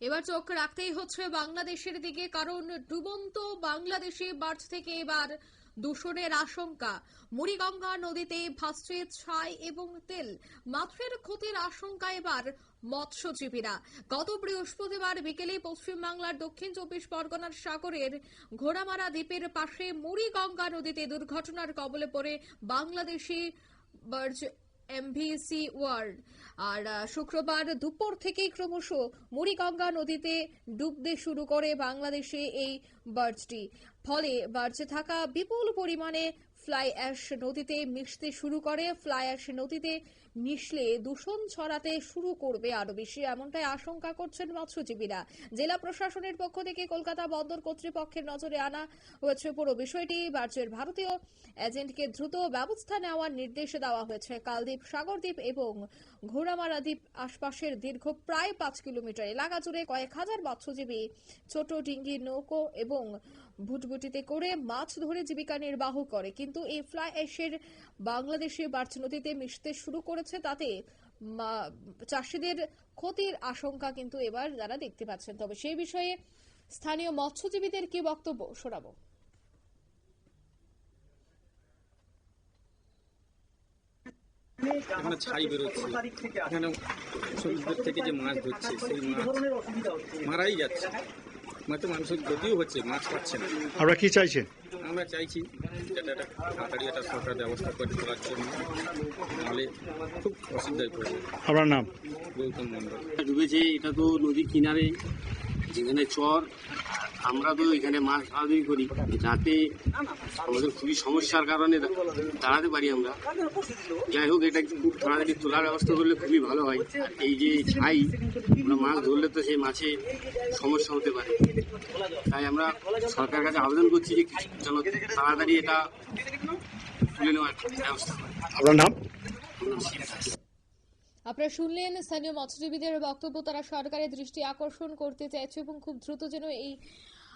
এবার চোখ রাখতেই হচ্ছে বাংলাদেশের দিকে, কারণ ডুবন্ত বাংলাদেশে বার্জ থেকে এবার দূষণের আশঙ্কা। মুড়িগঙ্গা নদীতে ভাসছে ছাই এবং তেল, মাছের ক্ষতির আশঙ্কা এবার মৎস্যজীবীরা। গত বৃহস্পতিবার বিকেলে পশ্চিমবাংলার দক্ষিণ চব্বিশ পরগনার সাগরের ঘোড়ামারা দ্বীপের পাশে মুড়িগঙ্গা নদীতে দুর্ঘটনার কবলে পড়ে Bangladeshi barge MV Sea world আর শুক্রবার দুপুর থেকেই ক্রমশ মুড়িগঙ্গা নদীতে ডুবতে শুরু করে বাংলাদেশে এই বার্জটি ফলে বার্জে থাকা বিপুল পরিমাণে ফ্লাই অ্যাশ নদীতে মিশতে শুরু করে। ফ্লাই অ্যাশ নদীতে মিশলে দূষণ ছড়াতে শুরু করবে আরও বেশি, এমনটাই আশঙ্কা করছেন মৎস্যজীবীরা। জেলা প্রশাসনের পক্ষ থেকে কলকাতা বন্দর কর্তৃপক্ষের নজরে আনা হয়েছে পুরো বিষয়টি। বার্জের ভারতীয় এজেন্টকে দ্রুত ব্যবস্থা নেওয়ার নির্দেশ দেওয়া হয়েছে। কালদ্বীপ সাগরদ্বীপ এবং ঘোড়ামারা দ্বীপ আশপাশের দীর্ঘ প্রায় পাঁচ কিলোমিটার এলাকা জুড়ে কয়েক হাজার মৎস্যজীবী, ছোট ডিঙ্গি নৌকো এবং ভুটভুটিতে করে মাছ ধরে জীবিকা নির্বাহ করে। কিন্তু এই ফ্লাই অ্যাশের বাংলাদেশে বার্চ নদীতে মিশতে শুরু করেছে তাতে চাষিদের ক্ষতির আশঙ্কা কিন্তু এবার যারা দেখতে পাচ্ছেন। তবে সেই বিষয়ে স্থানীয় মৎস্যজীবীদের কি বক্তব্য শোনাবো? এখানে ছাই বেরোচ্ছে। এখানে সমুদ্রের থেকে যে মাছ ধরছে সেই মাছ মারাই যাচ্ছে। মাত্র মানুষের হচ্ছে মাছ পাচ্ছে না। আপনারা কি চাইছেন? আমরা চাইছি যাতে একটা তাড়াতাড়ি একটা সরকার ব্যবস্থা করে তোলার জন্য। তাহলে খুব অসুবিধায় পড়বে আপনার নাম? গৌতম মন্ডল ডুবেছে এটা তো নদীর কিনারে। যেখানে চর আমরা তো এখানে মাছ ধরাধরি করি যাতে আমাদের খুবই সমস্যার কারণে দাঁড়াতে পারি আমরা। যাই হোক এটা খুব তাড়াতাড়ি তোলার ব্যবস্থা করলে খুবই ভালো হয়। আর এই যে ছাই আমরা মাছ ধরলে তো সেই মাছে সমস্যা হতে পারে। তাই আমরা সরকারের কাছে আবেদন করছি যে যেন তাড়াতাড়ি এটা তুলে নেওয়ার ব্যবস্থা আপনার নাম? আপনারা শুনলেন স্থানীয় মৎস্যজীবীদের বক্তব্য, তারা সরকারের দৃষ্টি আকর্ষণ করতে চাইছে এবং খুব দ্রুত যেন এই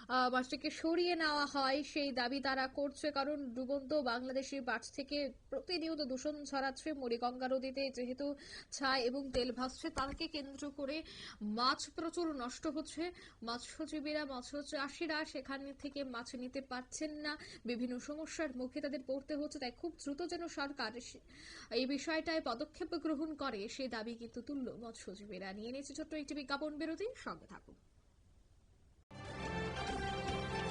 মাছটিকে সরিয়ে নেওয়া হয়। সেই দাবি তারা করছে কারণ ডুবন্ত বাংলাদেশের মাছ থেকে প্রতিনিয়ত দূষণ ছড়াচ্ছে। মুড়িগঙ্গা নদীতে যেহেতু ছাই এবং তেল ভাসছে, তাকে কেন্দ্র করে মাছ প্রচুর নষ্ট হচ্ছে। মৎস্যজীবীরা, মৎস্য চাষিরা সেখান থেকে মাছ নিতে পারছেন না। বিভিন্ন সমস্যার মুখে তাদের পড়তে হচ্ছে, তাই খুব দ্রুত যেন সরকার এই বিষয়টায় পদক্ষেপ গ্রহণ করে। সেই দাবি কিন্তু তুলল মৎস্যজীবীরা। নিয়ে নিয়েছে ছোট্ট একটি বিজ্ঞাপন বিরতি, সঙ্গে থাকুন।